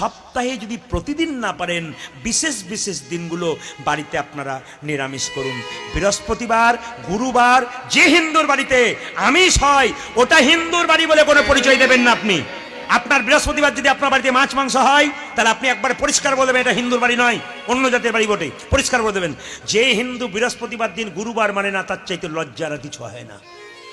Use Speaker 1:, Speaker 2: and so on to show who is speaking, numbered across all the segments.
Speaker 1: সপ্তাহে যদি প্রতিদিন না পারেন বিশেষ বিশেষ দিনগুলো বাড়িতে আপনারা নিরামিষ করুন বৃহস্পতিবার গুরুবার যে হিন্দুর বাড়িতে আমিষ হয় ওটা হিন্দুর বাড়ি বলে কোনো পরিচয় দেবেন না আপনি আপনার বৃহস্পতিবার যদি আপনার বাড়িতে মাছ মাংস হয় তাহলে আপনি একবার পরিষ্কার বলে দেবেন এটা হিন্দুর বাড়ি নয় অন্য জাতির বাড়ি বটে পরিষ্কার বলে দেবেন যে হিন্দু বৃহস্পতিবার দিন গুরুবার মানে না তার চাইতে লজ্জার কিছু হয় না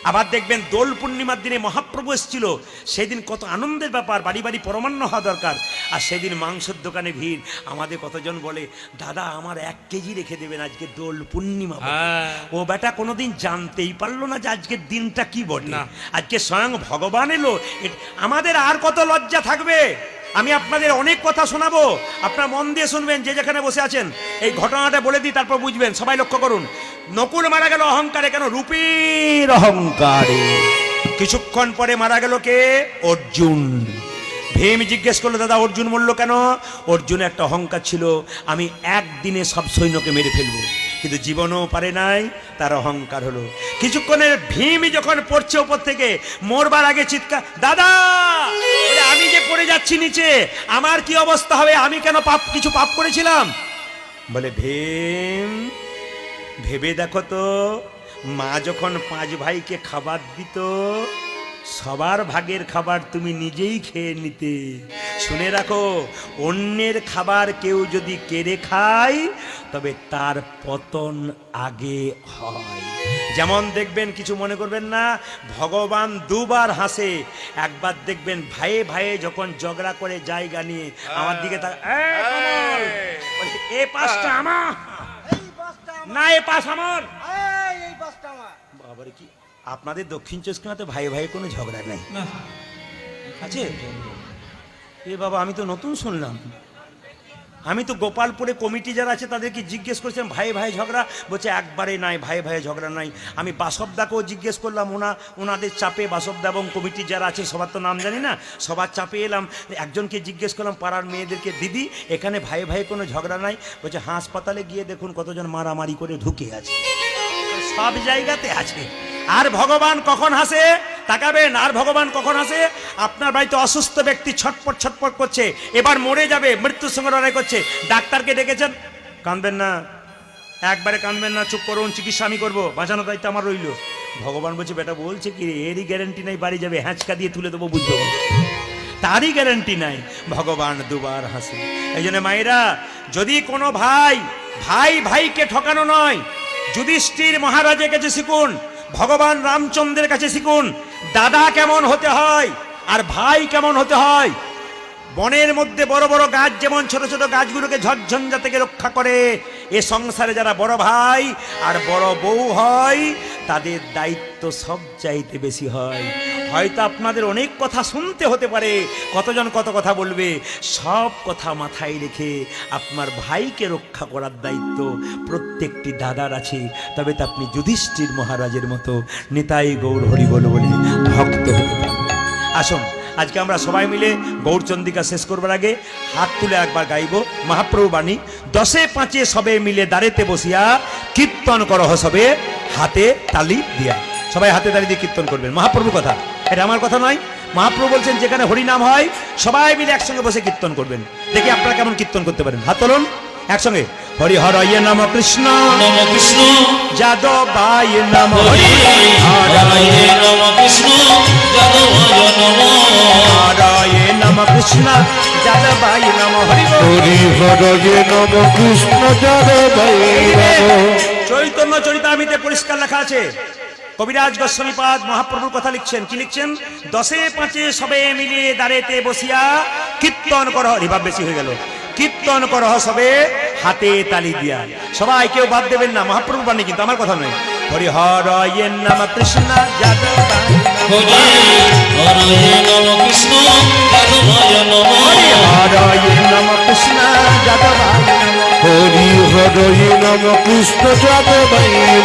Speaker 1: আবার দেখবেন দোল পূর্ণিমার দিনে মহাপ্রভু এসেছিল সেদিন কত আনন্দের ব্যাপার বাড়ি বাড়ি পরমান্ন হওয়া দরকার আর সেদিন মাংসের দোকানে ভিড় আমাদের কতজন বলে দাদা আমার এক কেজি রেখে দেবেন আজকে দোল পূর্ণিমা হ্যাঁ। ও বেটা কোনোদিন জানতেই পারলো না যে আজকের দিনটা কি বটে আজকে স্বয়ং ভগবান এলো আমাদের আর কত লজ্জা থাকবে আমি আপনাদের অনেক কথা শোনাবো আপনার মন দিয়ে শুনবেন যে যেখানে বসে আছেন এই ঘটনাটা বলে দিই তারপর বুঝবেন সবাই লক্ষ্য করুন নকুল মারা গেল অহংকারে কেন রূপীর অহংকারে কিছুক্ষণ পরে মারা গেল কে অর্জুন ভীম জিজ্ঞেস করলো দাদা অর্জুন মরল কেন অর্জুন একটা অহংকার ছিল আমি একদিনে সব সৈন্যকে মেরে ফেলবো কিন্তু জীবনও পারে নাই তার অহংকার হলো কিছুক্ষণের ভীম যখন পড়ছে ওপর থেকে মরবার আগে চিৎকার দাদা পড়ে যাচ্ছি নিচে আমার কি অবস্থা হবে আমি কেন পাপ কিছু পাপ করেছিলাম বলে ভেম ভেবে দেখো তো মা যখন পাঁচ ভাইকে খাবার দিত সবার ভাগের খাবার তুমি নিজেই খেয়ে নিতে শুনে রাখো অন্যের খাবার কেউ যদি কেড়ে খায় তবে তার পতন আগে হয় যেমন দেখবেন কিছু মনে করবেন না ভগবান দুবার হাসে একবার দেখবেন ভাইয়ে ভাইয়ে যখন ঝগড়া করে জায়গা নিয়ে আমার হ্যাঁ। দিকে এ হ্যাঁ। পাশটা আমার না এ পাশ আমার বাবার কি আপনাদের দক্ষিণ চব্বিশ পরগনাতে ভাই ভাই কোনো ঝগড়া নেই আছে এ বাবা আমি তো নতুন শুনলাম আমি তো গোপালপুরে কমিটি যারা আছে তাদেরকে জিজ্ঞেস করেছিলাম ভাই ভাই ঝগড়া বলছে একবারে নাই ভাই ভাই ঝগড়া নাই আমি বাসবদাকেও জিজ্ঞেস করলাম ওনা ওনাদের চাপে বাসবদা এবং কমিটি যারা আছে সবার তো নাম জানি না সবার চাপে এলাম একজনকে জিজ্ঞেস করলাম পাড়ার মেয়েদেরকে দিদি এখানে ভাই ভাই কোনো ঝগড়া নাই বলছে হাসপাতালে গিয়ে দেখুন কতজন মারামারি করে ঢুকে আছে সব জায়গাতে আছে আর ভগবান কখন হাসে তাকাবেন আর ভগবান কখন আসে আপনার বাড়িতে অসুস্থ ব্যক্তি ছটপট ছটপট করছে এবার মরে যাবে মৃত্যুর সঙ্গে লড়াই করছে ডাক্তারকে ডেকেছেন কাঁদবেন না একবারে কাঁদবেন না চুপ করুন চিকিৎসা আমি করবো বাঁচানো দায়িত্ব আমার রইল ভগবান বলছে বেটা বলছে কি এরই গ্যারেন্টি নাই বাড়ি যাবে হ্যাঁচকা দিয়ে তুলে দেবো বুঝবো তারই গ্যারেন্টি নাই ভগবান দুবার হাসে এই জন্য মায়েরা যদি কোনো ভাই ভাই ভাইকে ঠকানো নয় যুধিষ্ঠির মহারাজের কাছে শিখুন ভগবান রামচন্দ্রের কাছে শিখুন দাদা কেমন হতে হয় আর ভাই কেমন হতে হয় বনের মধ্যে বড় বড় গাছ যেমন ছোট ছোট গাছগুলোকে ঝরঝঞ্ঝা থেকে রক্ষা করে এ সংসারে যারা বড় ভাই আর বড় বউ হয় তাদের দায়িত্ব সব চাইতে বেশি হয় হয়তো আপনাদের অনেক কথা শুনতে হতে পারে কতজন কত কথা বলবে সব কথা মাথায় রেখে আপনার ভাইকে রক্ষা করার দায়িত্ব প্রত্যেকটি দাদার আছে তবে তা আপনি যুধিষ্ঠির মহারাজের মতো নেতাই গৌর হরি বল বলে ভক্ত হতে পারেন আসুন আজকে আমরা সবাই মিলে গৌরচন্দিকা শেষ করবার আগে হাত তুলে একবার গাইব মহাপ্রভু বাণী দশে পাঁচে সবে মিলে দাঁড়েতে বসিয়া কীর্তন কর সবে হাতে তালি দিয়া সবাই হাতে তালি দিয়ে কীর্তন করবেন মহাপ্রভু কথা এটা আমার কথা নয় মহাপ্রভু বলছেন যেখানে হরিনাম হয় সবাই মিলে একসঙ্গে বসে কীর্তন করবেন দেখি আপনারা কেমন কীর্তন করতে পারেন হাত তোলন একসঙ্গে হরি হরয় নাম কৃষ্ণ কৃষ্ণ যাদব নাম হরি
Speaker 2: হর কৃষ্ণ হরি
Speaker 1: চৈতন্য চরিতামিতে পরিষ্কার লেখা আছে কবিরাজ গোস্বামীপাদ মহাপ্রভুর কথা লিখছেন কি লিখছেন দশে পাঁচে সবে মিলিয়ে দাঁড়েতে বসিয়া কীর্তন কর রিভাব বেশি হয়ে গেল কীর্তন কর সবে হাতে তালি দিয়া সবাই কেউ বাদ দেবেন না মহাপ্রভু বাণী কিন্তু আমার কথা নয় হরিহর নাম কৃষ্ণ যাদব
Speaker 2: হরে হরে নম কৃষ্ণ যাদবায় নম হরি
Speaker 1: নম কৃষ্ণ যাদবাই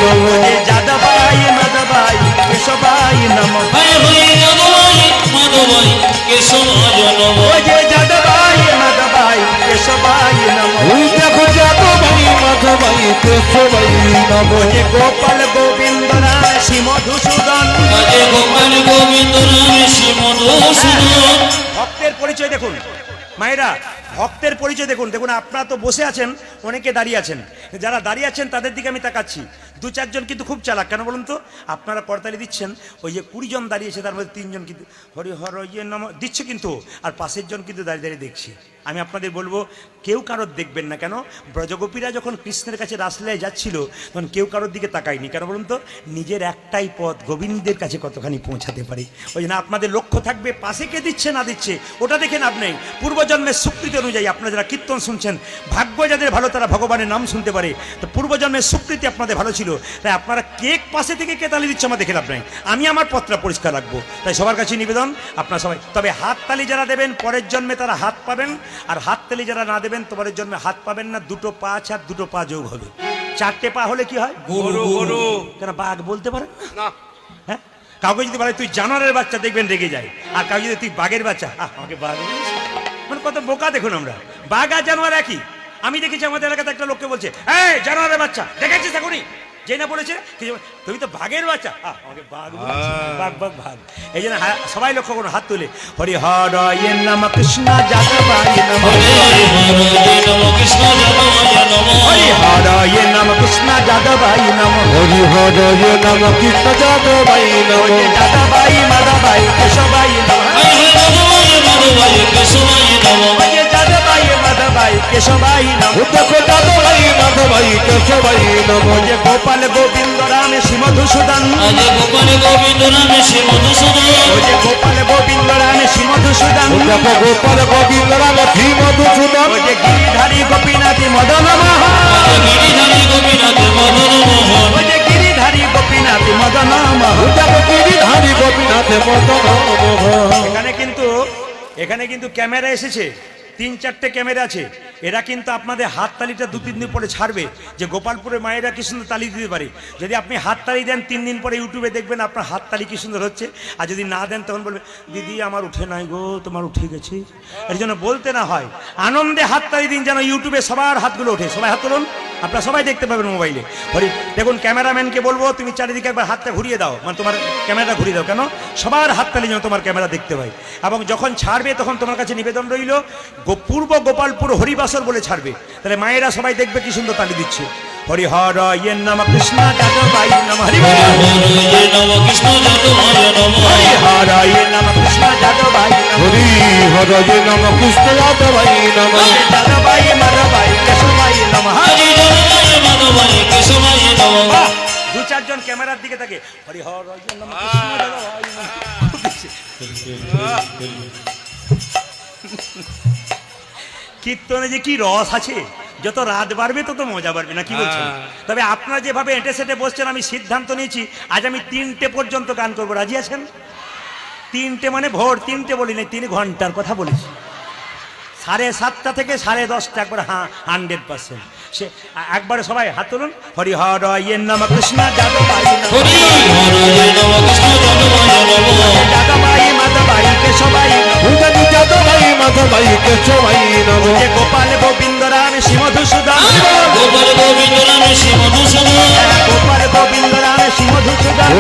Speaker 1: নম যাদবাই মাধবাই কেশবাই নম
Speaker 2: হরে দেখো
Speaker 1: যাদবাই মাধবাই
Speaker 2: কেশবাই নম
Speaker 1: গোপাল গোবিন্দ শ্রী মধুসূদন হ্যাঁ, ভক্তের পরিচয় দেখুন মায়েরা ভক্তের পরিচয় দেখুন দেখুন আপনারা তো বসে আছেন অনেকে দাঁড়িয়ে আছেন যারা দাঁড়িয়ে আছেন তাদের দিকে আমি তাকাচ্ছি দু চারজন কিন্তু খুব চালাক কেন বলুন তো আপনারা করতালি দিচ্ছেন ওই যে কুড়িজন দাঁড়িয়েছে তার মধ্যে তিনজন কিন্তু হরিহর ইয়ে নাম দিচ্ছে কিন্তু আর পাশের জন কিন্তু দাঁড়িয়ে দাঁড়িয়ে দেখছি আমি আপনাদের বলবো কেউ কারোর দেখবেন না কেন ব্রজগোপীরা যখন কৃষ্ণের কাছে রাসলায় যাচ্ছিল তখন কেউ কারোর দিকে তাকায়নি কেন বলুন তো নিজের একটাই পথ গোবিন্দের কাছে কতখানি পৌঁছাতে পারে ওই জন্য আপনাদের লক্ষ্য থাকবে পাশে কে দিচ্ছে না দিচ্ছে ওটা দেখে আপনি পূর্বজন্মের স্বীকৃতি অনুযায়ী আপনারা যারা কীর্তন শুনছেন ভাগ্য যাদের ভালো তারা ভগবানের নাম শুনতে পারে তো পূর্বজন্মের স্বীকৃতি আপনাদের ভালো ছিল তাই আপনারা কেক পাশে থেকে কে তালি দিচ্ছে আমার দেখে লাভ নাই আমি আমার পথটা পরিষ্কার রাখবো তাই সবার কাছে নিবেদন আপনারা সবাই তবে হাত তালি যারা দেবেন পরের জন্মে তারা হাত পাবেন আর হাত তালি যারা না দেবেন তোমাদের জন্মে হাত পাবেন না দুটো পা আর দুটো পা যোগ হবে চারটে পা হলে কি হয় কেন বাঘ বলতে পারে না হ্যাঁ কাউকে যদি বলে তুই জানোয়ারের বাচ্চা দেখবেন রেগে যায় আর কাউকে যদি তুই বাঘের বাচ্চা আমাকে বাঘ মানে কত বোকা দেখুন আমরা বাঘ আর জানোয়ার একই আমি দেখেছি আমাদের এলাকাতে একটা লোককে বলছে এই জানোয়ারের বাচ্চা দেখেছিস এখনই পড়েছে তুমি তো ভাগের বাচ্চা এই জন্য সবাই লক্ষ্য করুন হাত তুলে হরি হর নম কৃষ্ণ যাদবাই নম
Speaker 2: হরি হর নম কৃষ্ণ হরি হর কৃষ্ণ কেশবাই
Speaker 1: নম মাধবাই কেশবাই নম গোপাল গোবিন্দ রামে শ্রীমধুসূদন
Speaker 2: গোপাল গোবিন্দ রামে শ্রীমধুসূদন
Speaker 1: গোপাল গোবিন্দ রামে শ্রীমধুসূদন
Speaker 2: গোপাল গোপীনাথী মদন
Speaker 1: গিরিধারী গোপীনাথী মদন মোহন গিরিধারী মদন
Speaker 2: গিরিধারী গোপীনাথ
Speaker 1: এখানে কিন্তু এখানে কিন্তু ক্যামেরা এসেছে তিন চারটে ক্যামেরা আছে এরা কিন্তু আপনাদের হাততালিটা দু তিন দিন পরে ছাড়বে যে গোপালপুরের মায়েরা কি সুন্দর তালি দিতে পারে যদি আপনি হাত তালি দেন তিন দিন পরে ইউটিউবে দেখবেন আপনার হাততালি কি সুন্দর হচ্ছে আর যদি না দেন তখন বলবে দিদি আমার উঠে নাই গো তোমার উঠে গেছে এর জন্য বলতে না হয় আনন্দে হাততালি দিন যেন ইউটিউবে সবার হাতগুলো ওঠে সবাই হাত তুলুন আপনারা সবাই দেখতে পাবেন মোবাইলে হরি দেখুন ক্যামেরাম্যানকে বলবো তুমি চারিদিকে একবার হাতটা ঘুরিয়ে দাও মানে তোমার ক্যামেরাটা ঘুরিয়ে দাও কেন সবার হাততালি যেন তোমার ক্যামেরা দেখতে পাই এবং যখন ছাড়বে তখন তোমার কাছে নিবেদন রইল পূর্ব গোপালপুর হরিবাস বছর বলে ছাড়বে তাহলে মায়েরা সবাই দেখবে কি সুন্দর তালি দিচ্ছে হরি হর ইয়ে নম কৃষ্ণ জাত বাই নম
Speaker 2: ইয়ে কৃষ্ণ জাত বাই হরি হর ইয়ে হরি মর বাই কেশব
Speaker 1: দু চারজন ক্যামেরার দিকে থাকে হরি হর ইয়ে
Speaker 2: কৃষ্ণ
Speaker 1: কীর্তনে যে কি রস আছে যত রাত বাড়বে তত মজা বাড়বে না কি বলছেন হ্যাঁ। তবে আপনারা যেভাবে এঁটে সেটে বসছেন আমি সিদ্ধান্ত নিয়েছি আজ আমি তিনটে পর্যন্ত গান করবো রাজি আছেন তিনটে মানে ভোর তিনটে বলি নাই তিন ঘন্টার কথা বলেছি সাড়ে সাতটা থেকে সাড়ে দশটা একবার হ্যাঁ হান্ড্রেড পার্সেন্ট সে একবারে সবাই হাত তুলুন হরিহর ইয়ের নাম কৃষ্ণ যাদব ইয়ে
Speaker 2: সবাইকে সবাই নব
Speaker 1: গোপাল গোবিন্দ রাম শিব দুসুদান
Speaker 2: গোপাল গোবিন্দ রাম শিব দুসুদান হ্যাঁ,
Speaker 1: গোপাল গোবিন্দ রাম শিব দুসুদান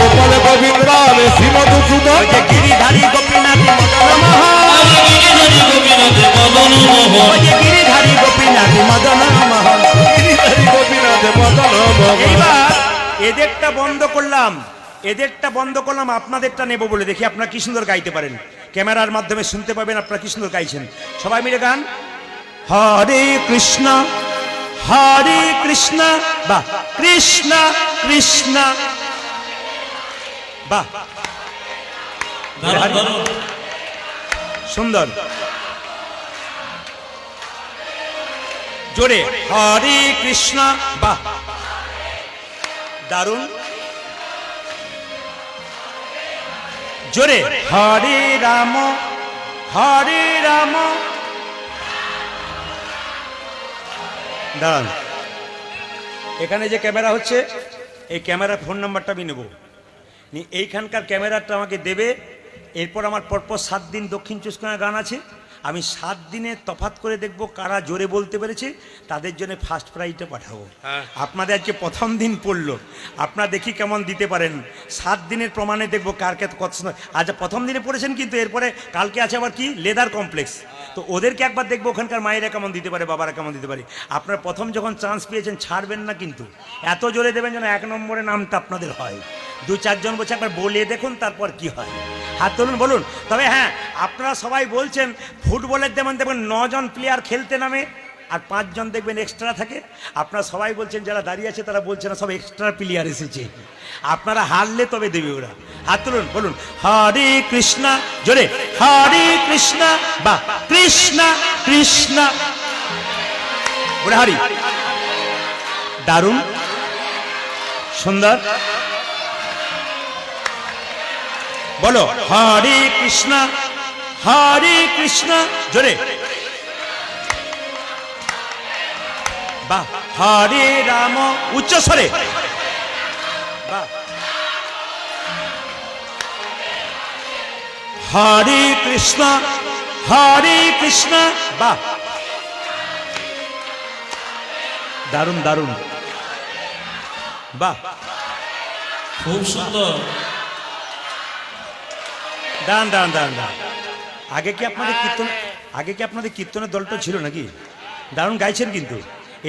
Speaker 2: গোপাল গোবিন্দ রাম শিব দুসুদান
Speaker 1: গিরিধারী গোপীনাথ মদন মহন
Speaker 2: গিরিধারী গোপীনাথ মদন মহন
Speaker 1: গিরিধারী গোপীনাথ মদন মহন
Speaker 2: গিরিধারী গোপীনাথ মদন মহন
Speaker 1: এইবার এদেরটা বন্ধ করলাম এদেরটা বন্ধ করলাম আপনাদেরটা নেব বলে দেখি আপনারা কি সুন্দর গাইতে পারেন ক্যামেরার মাধ্যমে শুনতে পাবেন আপনারা কি সুন্দর গাইছেন সবাই মিলে গান হরে কৃষ্ণ হরে কৃষ্ণ বা কৃষ্ণ কৃষ্ণ বা সুন্দর জোরে হরে কৃষ্ণ বা দারুণ জোরে হরে রাম হরে রাম দাঁড়ান এখানে যে ক্যামেরা হচ্ছে এই ক্যামেরার ফোন নাম্বারটা আমি নেব এইখানকার ক্যামেরাটা আমাকে দেবে এরপর আমার পরপর সাত দিন দক্ষিণ চব্বিশ গান আছে আমি সাত দিনে তফাত করে দেখব কারা জোরে বলতে পেরেছে তাদের জন্য ফার্স্ট প্রাইজটা পাঠাবো হ্যাঁ। আপনাদের আজকে প্রথম দিন পড়লো আপনারা দেখি কেমন দিতে পারেন সাত দিনের প্রমাণে দেখবো কারকে কত আজ আচ্ছা, প্রথম দিনে পড়েছেন কিন্তু এরপরে কালকে আছে আবার কি লেদার কমপ্লেক্স তো ওদেরকে একবার দেখবো ওখানকার মায়েরা কেমন দিতে পারে বাবারা কেমন দিতে পারে আপনারা প্রথম যখন চান্স পেয়েছেন ছাড়বেন না কিন্তু এত জোরে দেবেন যেন এক নম্বরে নামটা আপনাদের হয় দু চারজন বলছে একবার বলে দেখুন তারপর কি হয় হাত তুলুন বলুন তবে হ্যাঁ আপনারা সবাই বলছেন ফুটবলের যেমন দেখবেন নজন প্লেয়ার খেলতে নামে আর পাঁচজন দেখবেন এক্সট্রা থাকে আপনারা সবাই বলছেন যারা দাঁড়িয়ে আছে তারা বলছেন সব এক্সট্রা প্লেয়ার এসেছে আপনারা হারলে তবে দেবে ওরা হাত তুলুন বলুন হরে কৃষ্ণা জোরে হরে কৃষ্ণা বা কৃষ্ণা কৃষ্ণা ওরা হরি দারুণ সুন্দর বলো হরে কৃষ্ণ হরে কৃষ্ণ জোরে বা হরে রাম উচ্চ স্বরে বা হরে কৃষ্ণ হরে কৃষ্ণ বা দারুণ দারুণ বা
Speaker 2: খুব সুন্দর
Speaker 1: দান দান দান দান আগে কি আপনাদের কীর্তন আগে কি আপনাদের কীর্তনের দলটা ছিল নাকি দারুণ গাইছেন কিন্তু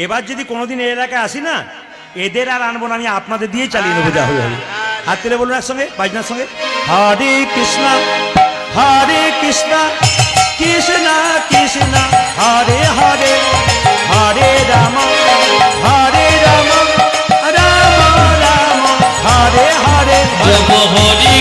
Speaker 1: এবার যদি কোনোদিন এই এলাকায় আসি না এদের আর আনবো না আমি আপনাদের দিয়ে চালিয়ে নেবো যা হয়ে হবে হাত তেলে বলুন একসঙ্গে বাজনার সঙ্গে হরে কৃষ্ণ হরে কৃষ্ণ কৃষ্ণ কৃষ্ণ হরে হরে হরে রাম হরে রাম রাম রাম হরে হরে
Speaker 2: হরে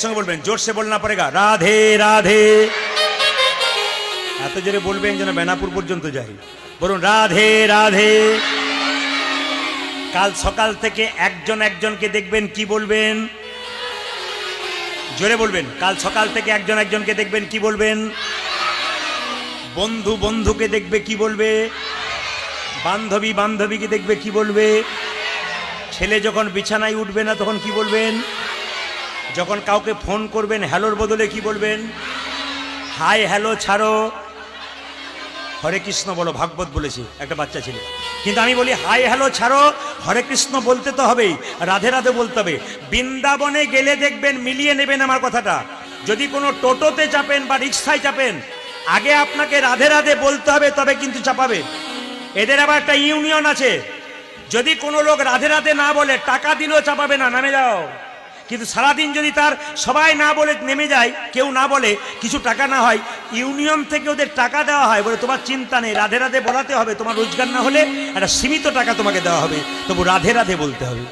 Speaker 1: একসঙ্গে বলবেন জোরসে বল না গা রাধে রাধে এত জোরে বলবেন যেন বেনাপুর পর্যন্ত যাই বলুন রাধে রাধে কাল সকাল থেকে একজন একজনকে দেখবেন কি বলবেন জোরে বলবেন কাল সকাল থেকে একজন একজনকে দেখবেন কি বলবেন বন্ধু বন্ধুকে দেখবে কি বলবে বান্ধবী বান্ধবীকে দেখবে কি বলবে ছেলে যখন বিছানায় উঠবে না তখন কি বলবেন যখন কাউকে ফোন করবেন হ্যালোর বদলে কি বলবেন হাই হ্যালো ছাড়ো হরে কৃষ্ণ বলো ভাগবত বলেছি একটা বাচ্চা ছেলে কিন্তু আমি বলি হাই হ্যালো ছাড়ো হরে কৃষ্ণ বলতে তো হবেই রাধে রাধে বলতে হবে বৃন্দাবনে গেলে দেখবেন মিলিয়ে নেবেন আমার কথাটা যদি কোনো টোটোতে চাপেন বা রিক্সায় চাপেন আগে আপনাকে রাধে রাধে বলতে হবে তবে কিন্তু চাপাবে এদের আবার একটা ইউনিয়ন আছে যদি কোনো লোক রাধে রাধে না বলে টাকা দিলেও চাপাবে না নামে যাও কিন্তু সারাদিন যদি তার সবাই না বলে নেমে যায় কেউ না বলে কিছু টাকা না হয় ইউনিয়ন থেকে ওদের টাকা দেওয়া হয় বলে তোমার চিন্তা নেই রাধে রাধে বলাতে হবে তোমার রোজগার না হলে একটা সীমিত টাকা তোমাকে দেওয়া হবে তবু রাধে রাধে বলতে হবে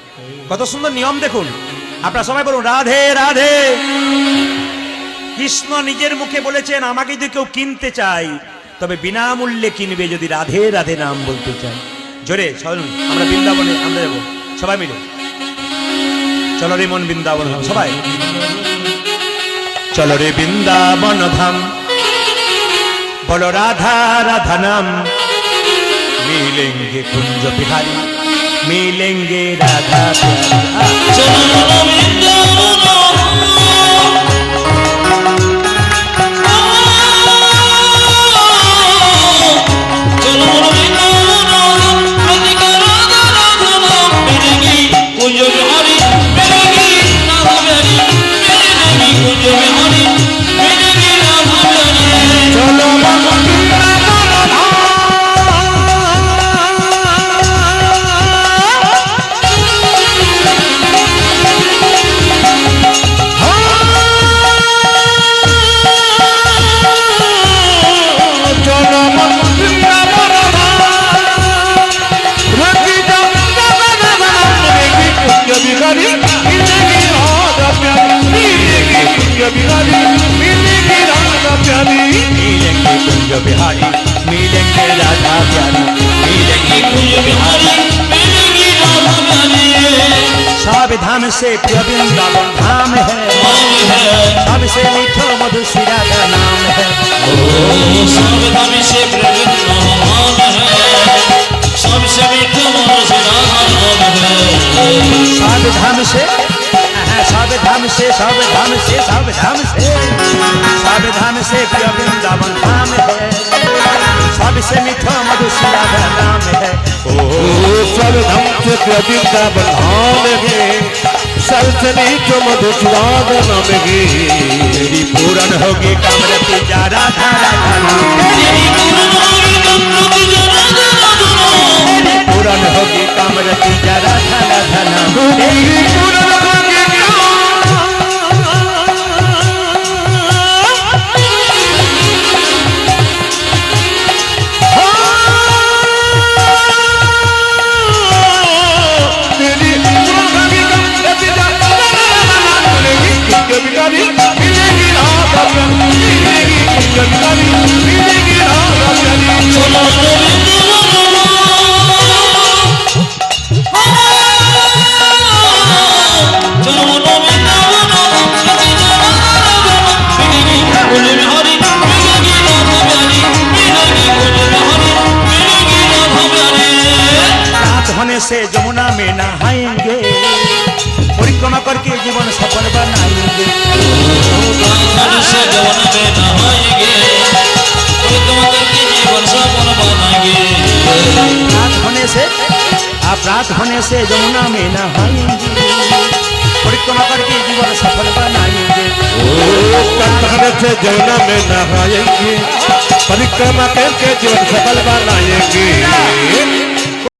Speaker 1: কত সুন্দর নিয়ম দেখুন আপনারা সবাই বলুন রাধে রাধে কৃষ্ণ নিজের মুখে বলেছেন আমাকে যদি কেউ কিনতে চাই তবে বিনামূল্যে কিনবে যদি রাধে রাধে নাম বলতে চাই জোরে আমরা বৃন্দাবনে আমরা যাবো সবাই মিলে চলো রে মন বৃন্দাবন ধাম সবাই চলো রে বৃন্দাবন ধাম বলো রাধা রাধা নাম মিলেঙ্গে কুঞ্জ বিহারী মিলেঙ্গে রাধা
Speaker 2: চলো বৃন্দাবন Thank you.
Speaker 1: बिहारी मिलेंगे राधा प्यारी मिलेंगे कुंज बिहारी मिलेंगे राधा प्यारी सावधान से प्रविंदावन धाम है सबसे मीठो मधुसिरा का नाम है
Speaker 2: सावधान से सबसे मीठो मधुसिरा का नाम है
Speaker 1: सावधान से सावधान से सावधान से सावधान से से प्रदीप का बंधान है सलसनी तो मधुस्वाद नाम है होगी कमरती जा राधा
Speaker 2: पूरन होगी कमरती जा राधा राधा
Speaker 1: नाम से जमुना में नहाएंगे परिक्रमा करके जीवन सफल बनाएंगे
Speaker 2: आज से जमुना में नहाएंगे
Speaker 1: परिक्रमा करके जीवन सफल बनाएंगे रात होने से आप रात होने से जमुना में नहाएंगे परिक्रमा करके जीवन सफल बनाएंगे से जमुना में नहाएंगे परिक्रमा करके जीवन सफल बनाएंगे